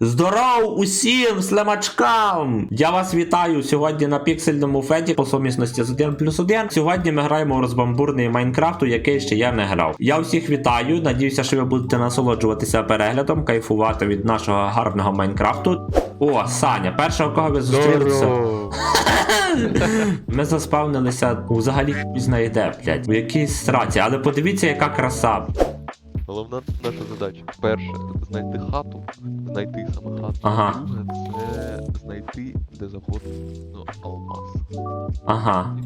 Здоров усім слимачкам! Я вас вітаю сьогодні на піксельному феді по сумісності з 1 плюс 1. Сьогодні ми граємо у розбамбурний Майнкрафт, у який ще я не грав. Я всіх вітаю. Надіюся, що ви будете насолоджуватися переглядом, кайфувати від нашого гарного Майнкрафту. О, Саня, першого кого ви зустрілися. Ми заспавнилися взагалі не знає де, блядь, у якійсь страці, але подивіться, яка краса. Головна наша задача. Перше, знайти хату, знайти саме хату. Ага. Друге, це знайти, де заходить алмаз. Ага,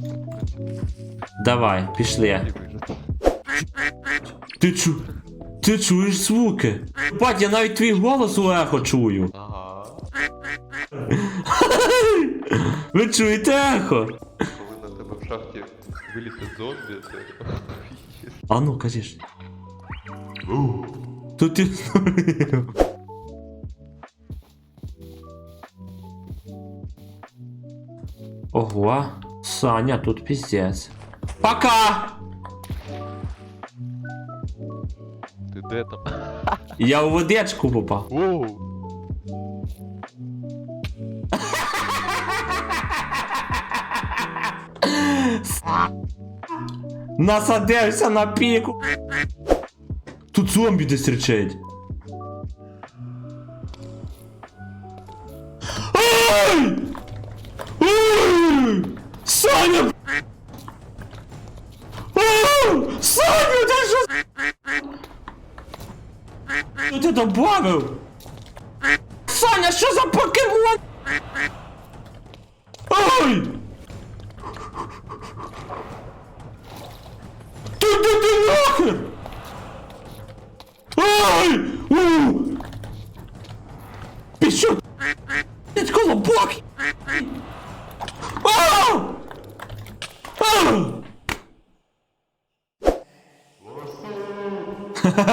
давай, пішли. Ти чу. Ти чуєш звуки? Бать, я навіть твій голос у ехо чую. Ага. Ви чуєте ехо? Коли на тебе в шахті вилізе зомбі, це... А ну, кажеш. Тут ти. Ого, Саня, тут пиздец. Пока! Ти де там? Я у водичку попав. Воу! Насадився на піку. Тут зомбі десь речить. Ай! Ай! Саня! Ай! Саня, ти що? Що ти добавив? Саня, що за покемон? Ай! Ти де ти нахер? Ай! У! Пішов! Блять, колобок! А! А!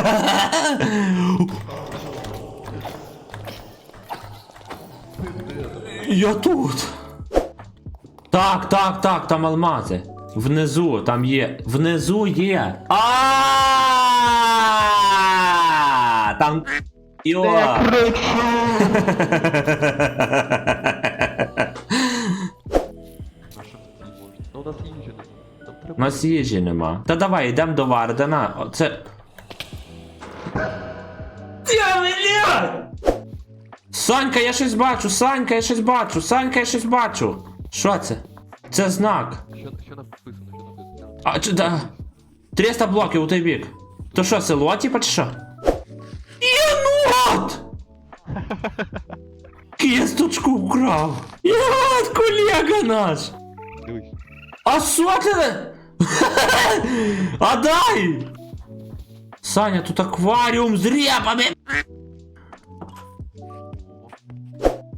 Я тут. Так, так, так, там алмази. Внизу, там є. Внизу є. А! Там. Йо! Це у нас їжі нема. Та давай, йдемо до Вардена. Оце. Санька, я щось бачу, Санька, я щось бачу, Санька, я щось бачу. Що це? Це знак. Що, що написано, що написано? А чи да? 300 блоків у той бік. То що, село, типа, чи що? Єнот! Кісточку вкрав. Єнот, колега наш! Дивись. А що ти? А дай! Саня, тут акваріум з репами!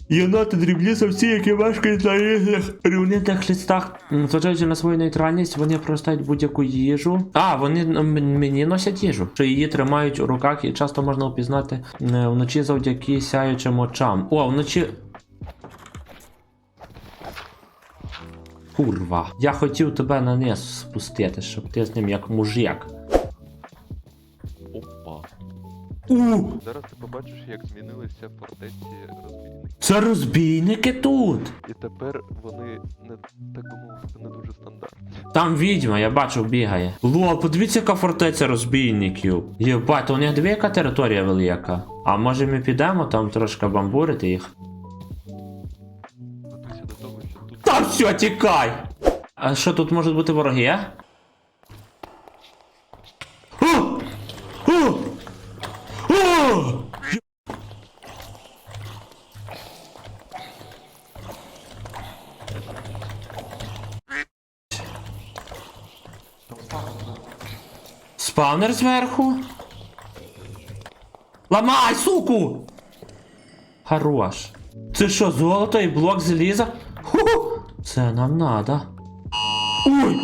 Єноти дрібні совці, які мешкають на різних рівнинних листах. Зважаючи на свою нейтральність, вони простають будь-яку їжу. А, вони мені носять їжу. Що її тримають у руках і часто можна впізнати е, вночі завдяки сяючим очам. О, вночі. Курва. Я хотів тебе на низ спустити, щоб ти з ним як мужик. У! Зараз ти побачиш, як змінилися фортеці розбійники. Це розбійники тут! І тепер вони не так би мовити, не дуже стандартні. Там відьма, я бачу, бігає. Лол, подивіться, яка фортеця розбійників. Єбать, у них диви, яка територія велика. А може ми підемо там трошки бамбурити їх? Готуйся до того, що тут Та все, тікай! А що тут можуть бути вороги? а? Спавнер зверху. Ламай, суку! Хорош. Це що, золото і блок заліза? Ху! Це нам надо. Ой!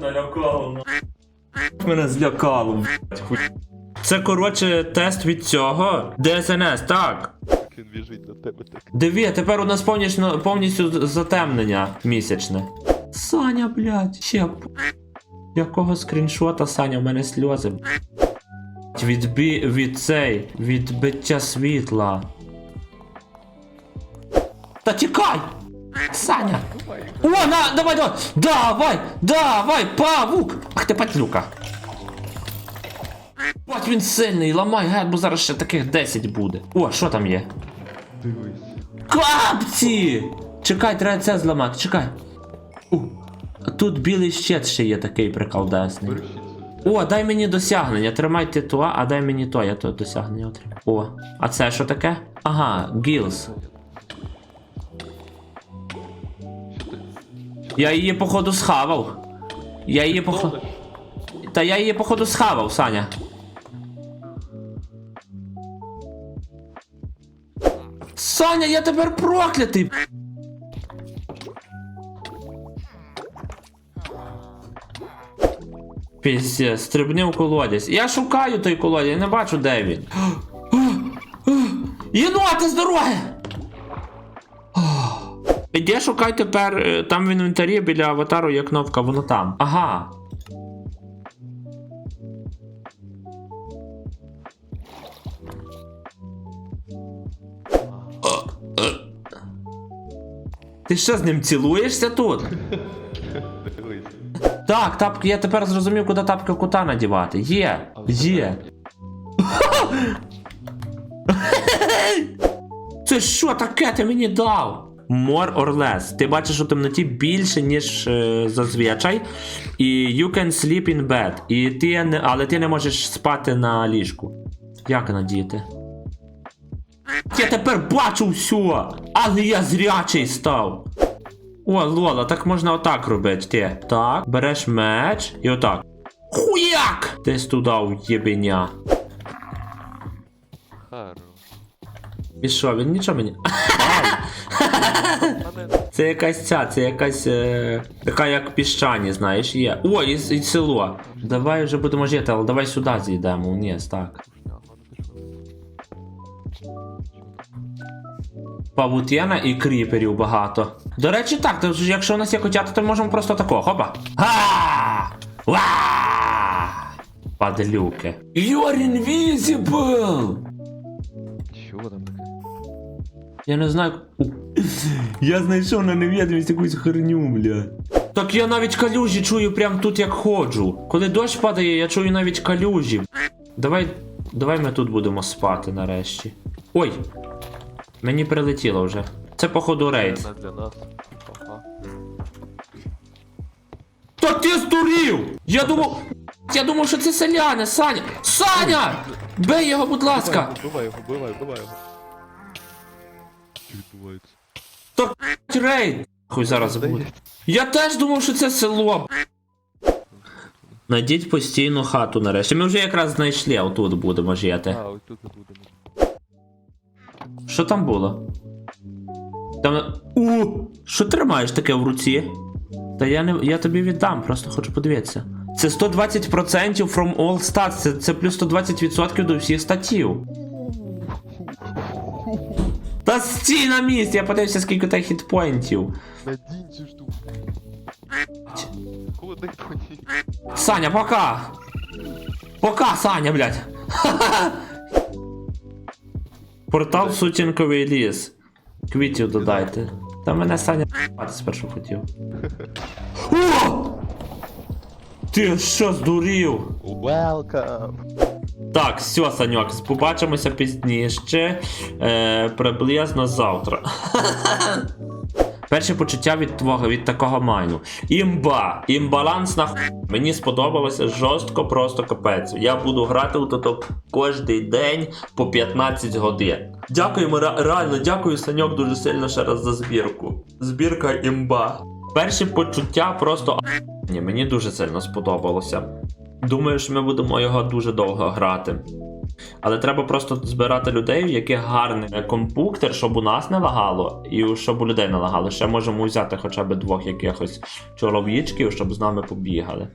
Налякало. Мене злякало. Це коротше тест від цього. ДСНС, так. Він біжить до тебе так. Диві, тепер у нас повністю, повністю затемнення місячне. Саня, блядь, ще. Якого скріншота, Саня, в мене сльози. Відбі... від цей. Відбиття світла. Та тікай! Саня! О, на, давай, давай! Давай! Давай, павук! Ах ти патлюка! От він сильний, ламай гад, бо зараз ще таких 10 буде. О, що там є? Дивись. Капці! Чекай, треба це зламати, чекай. У. А Тут білий щит ще є такий приколдесний. О, дай мені досягнення. Тримайте то, а дай мені то, я то досягнення отримаю. О, а це що таке? Ага, гілс. Я її походу схавав. Я її походу. Та я її походу схавав, Саня. Саня, я тепер проклятий. Піздець, стрибни в колодязь. Я шукаю той колодязь, я не бачу, де він. Єноти з дороги! Іди шукай тепер е, там в інвентарі біля аватару є кнопка, воно там. Ага. Ти що з ним цілуєшся тут? Так, тапки, я тепер зрозумів, куди тапки кота надівати. Є, є. Це що таке ти мені дав? More or less. Ти бачиш у темноті більше, ніж е, зазвичай. І you can sleep in bed. І ти але ти не можеш спати на ліжку. Як надіти? Я тепер бачу все, але я зрячий став. О, Лола, так можна отак робити. Ти. Так, береш меч і отак. Хуяк! Ти студав єбеня. Хорош. І що, він нічого мені. Це якась ця, це якась. Е... така як піщані, знаєш, є. О, і, і село. Давай вже будемо жити, але давай сюди зійдемо. Ні, так. Павутєна і кріперів багато. До речі, так, то якщо у нас є котята, то можемо просто такого. Хопа. Га! Ва! Падлюки. You're invisible! Що там таке? Я не знаю. Я знайшов на невідомість якусь херню, бля. Так я навіть калюжі чую прям тут як ходжу. Коли дощ падає, я чую навіть калюжі. Давай. Давай ми тут будемо спати нарешті. Ой! Мені прилетіло вже. Це походу рейд. Це для нас. Ага. Та ти здурів! Я думав. Я думав, що це селяни, Саня! Саня! Бей його, будь ласка! Вбивай його, вбивай, вбивай його. Що відбувається? Та рейд! Хуй зараз буде. Я теж думав, що це село. Найдіть постійну хату нарешті. Ми вже якраз знайшли, а отут будемо жити. А, ось тут і будемо. Що там було? Там. У! Що тримаєш таке в руці? Та я не. Я тобі віддам, просто хочу подивитися. Це 120% from all stats. Це, це плюс 120% до всіх статів. Та стій на місці, я подивився, скільки тебе хітпоінтів. Куди? Саня, пока! Пока, Саня, блядь! Портал сутінковий ліс. Квітів додайте. Та мене Саня спершу хотів. О! Ти що здурів? Welcome! Так, все, Саньок, побачимося пізніше. Е, приблизно завтра. Перше почуття від твого від такого майну. Імба! Імбаланс на. Мені сподобалося жорстко, просто капець. Я буду грати у тото кожний день по 15 годин. Дякуємо, реально, дякую, Саньок, дуже сильно ще раз за збірку. Збірка імба. Перші почуття просто ні, мені дуже сильно сподобалося. Думаю, що ми будемо його дуже довго грати. Але треба просто збирати людей, в яких гарний компуктер, щоб у нас не лагало, і щоб у людей не лагало. Ще можемо взяти хоча б двох якихось чоловічків, щоб з нами побігали.